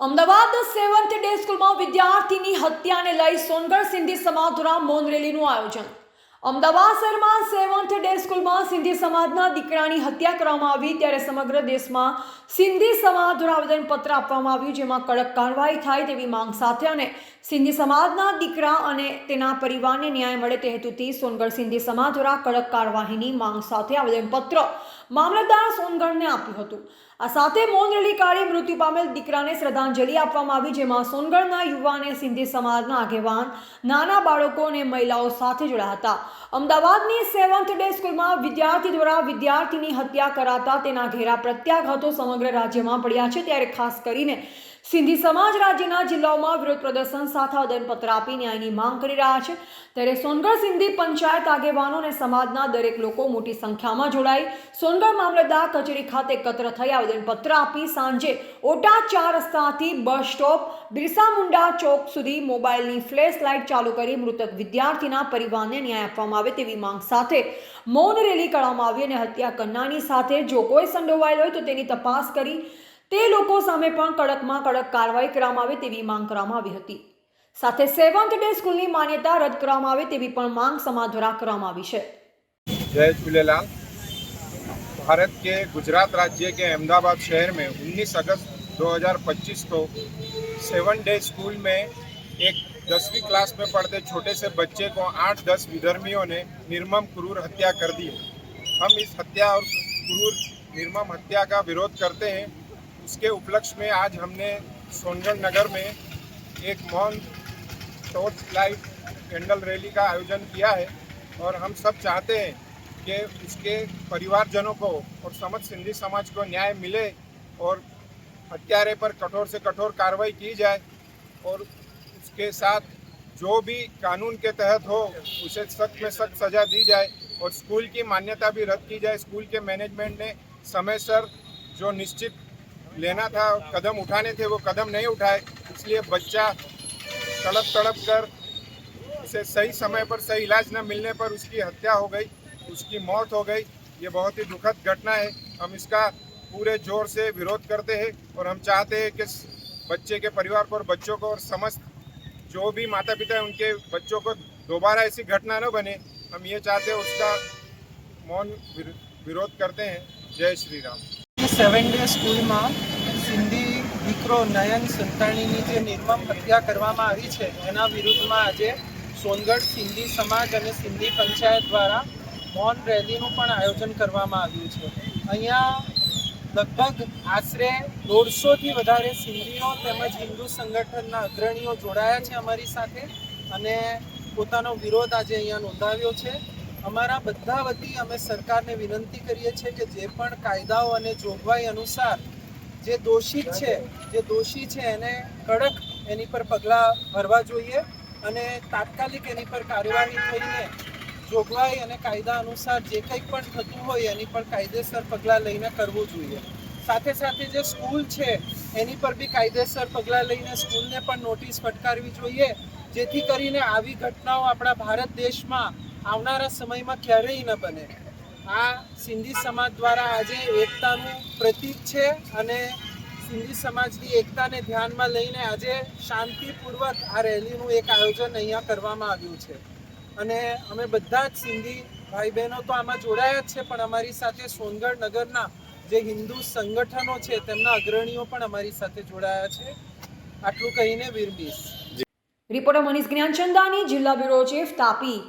Ahmedabad seventh day સ્કૂલમાં વિદ્યાર્થીની હત્યાને લઈ સોનગઢ સિંધી સમાજ દ્વારા મૌન રેલીનું આયોજન. અમદાવાદ શહેરમાં સેવન્થ ડે સ્કૂલમાં સિંધી સમાજના દીકરાની હત્યા કરવામાં આવી ત્યારે સમગ્ર દેશમાં સિંધી સમાજ દ્વારા આવેદનપત્ર આપવામાં આવ્યું જેમાં કડક કાર્યવાહી થાય તેવી માંગ સાથે અને સિંધી સમાજના દીકરા અને તેના પરિવારને ન્યાય મળે તે હેતુથી સોનગઢ સિંધી સમાજ દ્વારા કડક કાર્યવાહીની માંગ સાથે આવેદનપત્ર મામલતદાર સોનગઢને આપ્યું હતું. આ સાથે મૌન રેલી કાઢી મૃત્યુ પામેલ દીકરાને શ્રદ્ધાંજલિ આપવામાં આવી, જેમાં સોનગઢના યુવાને સિંધી સમાજના આગેવાન, નાના બાળકો અને મહિલાઓ સાથે જોડાયા હતા. અમદાવાદની સેવન્થ ડે સ્કૂલમાં વિદ્યાર્થી દ્વારા વિદ્યાર્થીની હત્યા કરાતા તેના ઘેરા પ્રત્યાઘાતો સમગ્ર રાજ્યમાં પડ્યા છે. ત્યારે ખાસ કરીને સિંધી સમાજ રાજ્યના જિલ્લાઓમાં વિરોધ પ્રદર્શન સાથે આવેદનપત્ર આપી ન્યાયની માંગ કરી રહ્યા છે. ત્યારે સોનગઢ સિંધી પંચાયત આગેવાનો અને સમાજના દરેક લોકો મોટી સંખ્યામાં જોડાઈ. સોનગઢ મામલતદાર કચેરી ખાતે એકત્ર થઈ આવેદનપત્ર આપી સાંજે ઓટા ચાર રસ્તાથી બસ સ્ટોપ બિરસા મુંડા ચોક સુધી મોબાઈલની ફ્લેશ લાઇટ ચાલુ કરી મૃતક વિદ્યાર્થીના પરિવારને ન્યાય આપવામાં આવે તેવી માંગ સાથે મૌન રેલી કરવામાં આવી અને હત્યા કરનારની સાથે જો કોઈ સંડોવાયેલ હોય તો તેની તપાસ કરી તે લોકો સામે પણ કડકમાં કડક કાર્યવાહી કરવામાં આવે તેવી માંગ કરવામાં આવી હતી. સાથે સેવન્થ ડે સ્કૂલની માન્યતા રદ કરવામાં આવે તેવી પણ માંગ સમાજ દ્વારા કરવામાં આવી છે. જય ઝૂલેલાલ. भारत के गुजरात राज्य के अहमदाबाद शहर में 19 अगस्त 2025 को सेवन डे स्कूल में एक दसवीं क्लास में पढ़ते छोटे से बच्चे को आठ दस विधर्मियों ने निर्मम क्रूर हत्या कर दी। हम इस हत्या और क्रूर निर्मम हत्या का विरोध करते हैं। उसके उपलक्ष्य में आज हमने सोनगढ़ नगर में एक मौन टॉर्च लाइट कैंडल रैली का आयोजन किया है और हम सब चाहते हैं कि उसके परिवारजनों को और समस्त सिंधी समाज को न्याय मिले और हत्यारे पर कठोर से कठोर कार्रवाई की जाए और उसके साथ जो भी कानून के तहत हो, उसे सख्त में सख्त सजा दी जाए और स्कूल की मान्यता भी रद्द की जाए। स्कूल के मैनेजमेंट ने समय सर जो निश्चित लेना था, कदम उठाने थे, वो कदम नहीं उठाए। इसलिए बच्चा तड़प तड़प कर उसे सही समय पर सही इलाज न मिलने पर उसकी हत्या हो गई। उसकी मौत हो गई ये बहुत ही दुखद घटना है हम इसका पूरे जोर से विरोध करते हैं और हम चाहते हैं कि बच्चे के परिवार को और बच्चों को और समस्त जो भी माता पिता हैं उनके बच्चों को दोबारा ऐसी घटना न बने हम ये चाहते हैं उसका मौन विर- विरोध करते हैं जय श्री राम સેવન ડે સ્કૂલમાં સિંધી દીકરો નયન સંતાણીની જે નિર્મમ હત્યા કરવામાં આવી છે એના વિરુદ્ધમાં આજે સોનગઢ સિંધી સમાજ અને સિંધી પંચાયત દ્વારા મૌન રેલીનું પણ આયોજન કરવામાં આવ્યું છે. અહીંયા લગભગ આશરે દોઢસોથી વધારે સિંધીઓ તેમજ હિન્દુ સંગઠનના અગ્રણીઓ જોડાયા છે અમારી સાથે અને પોતાનો વિરોધ આજે અહીંયા નોંધાવ્યો છે. અમારા બધા વતી અમે સરકારને વિનંતી કરીએ છીએ કે જે પણ કાયદાઓ અને જોગવાઈ અનુસાર જે દોષિત છે, જે દોષી છે એને કડક એની પર પગલાં ભરવા જોઈએ અને તાત્કાલિક એની પર કાર્યવાહી થઈને જોગવાઈ અને કાયદા અનુસાર જે કંઈ પણ થતું હોય એની પર કાયદેસર પગલાં લઈને કરવું જોઈએ. સાથે સાથે જે સ્કૂલ છે, એની પર બી કાયદેસર પગલાં લઈને સ્કૂલને પણ નોટિસ ફટકારવી જોઈએ. જેથી કરીને આવી ઘટનાઓ આપણા ભારત દેશમાં આવનારા સમયમાં ક્યારેય ન બને. આ સિંધી સમાજ દ્વારા આજે એકતાનું પ્રતીક છે અને સિંધી સમાજની એકતાને ધ્યાનમાં લઈને આજે શાંતિપૂર્વક આ રેલીનું એક આયોજન અહીંયા કરવામાં આવ્યું છે. અને અમે બધા જ સિંધી ભાઈ બહેનો તો આમાં જોડાયા જ છે, પણ અમારી સાથે સોનગઢ નગરના જે હિન્દુ સંગઠનો છે, તેમના અગ્રણીઓ પણ અમારી સાથે જોડાયા છે. આટલું કહીને વીરબીસ રિપોર્ટર મનીષ જ્ઞાનચંદાની જિલ્લા બ્યુરો ચીફ તાપી